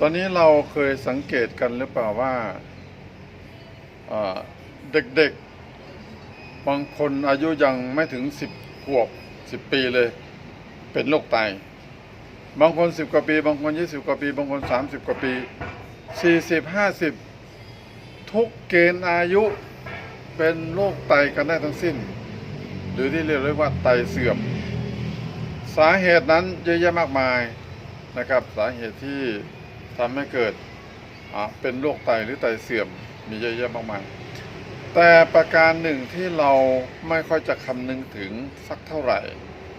ตอนนี้เราเคยสังเกตกันหรือเปล่าว่าเด็กๆ บางคนอายุยังไม่ถึงสิบขวบสิบปีเลย เป็นโรคไต บางคนสิบกว่าปี บางคนยี่สิบกว่าปี บางคนสามสิบกว่าปีสี่สิบห้าสิบทุกเกณฑ์อายุเป็นโรคไตกันได้ทั้งสิ้น หรือที่เรียกว่าไตเสื่อม สาเหตุนั้นเยอะแยะมากมายนะครับ สาเหตุที่ ทำให้เกิดเป็นโรคไตหรือไตเสื่อมมีเยอะแยะมากมายแต่ประการหนึ่งที่เราไม่ค่อยจะคำนึงถึงสักเท่าไหร่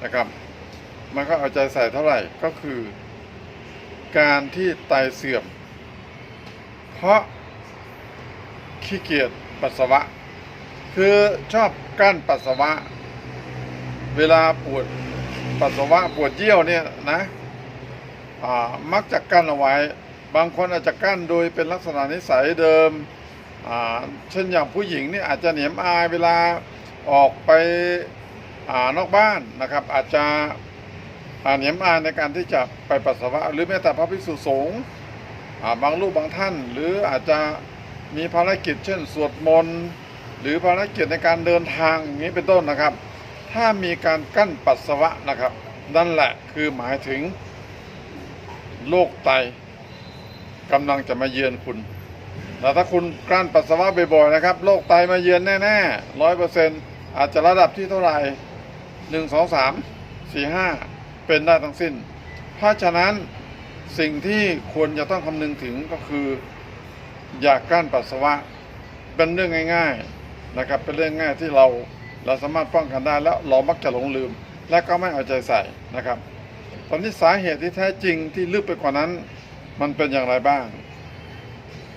นะครับมันก็เอาใจใส่เท่าไหร่ก็คือ การที่ไตเสื่อม เพราะขี้เกียจปัสสาวะ คือชอบกั้นปัสสาวะ เวลาปวดปัสสาวะปวดเยี่ยวเนี่ยนะมักจะกั้นเอาไว้ บางคนอาจจะกั้นโดยเป็นลักษณะนิสัยเดิม เช่นอย่างผู้หญิงนี่อาจจะเหนียมอายเวลาออกไปอนอกบ้านนะครับ อาจจะเหนียมอายในการที่จะไปปัสสาวะ หรือแม้แต่พระภิกษุสงฆ์บางรูปบางท่าน หรืออาจจะมีภารกิจ เช่นสวดมนต์หรือภารกิจในการเดินทางอย่างนี้เป็นต้นนะครับ ถ้ามีการกั้นปัสสาวะนะครับ นั่นแหละคือหมายถึงโรคไต กำลังจะมาเยือนคุณแต่ถ้าคุณกลั้นปัสสาวะบ่อยๆนะครับโรคไตมาเยือนแน่ๆร้อยเปอร์เซ็นต์อาจจะระดับที่เท่าไหร่หนึ่งสองสามสี่ห้าเป็นได้ทั้งสิ้น เพราะฉะนั้นสิ่งที่ควรจะต้องคำนึงถึงก็คือ อย่ากกั้นปัสสาวะ เป็นเรื่องง่าย ๆนะครับ เป็นเรื่องง่ายที่เราเราสามารถป้องกันได้แล้วเรามักจะหลงลืม และก็ไม่เอาใจใส่นะครับ ตอนนี้สาเหตุที่แท้จริงที่ลึกไปกว่านั้น มันเป็นอย่างไรบ้าง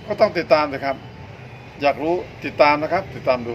ก็ต้องติดตามเลยครับ อยากรู้ติดตามนะครับ ติดตามดู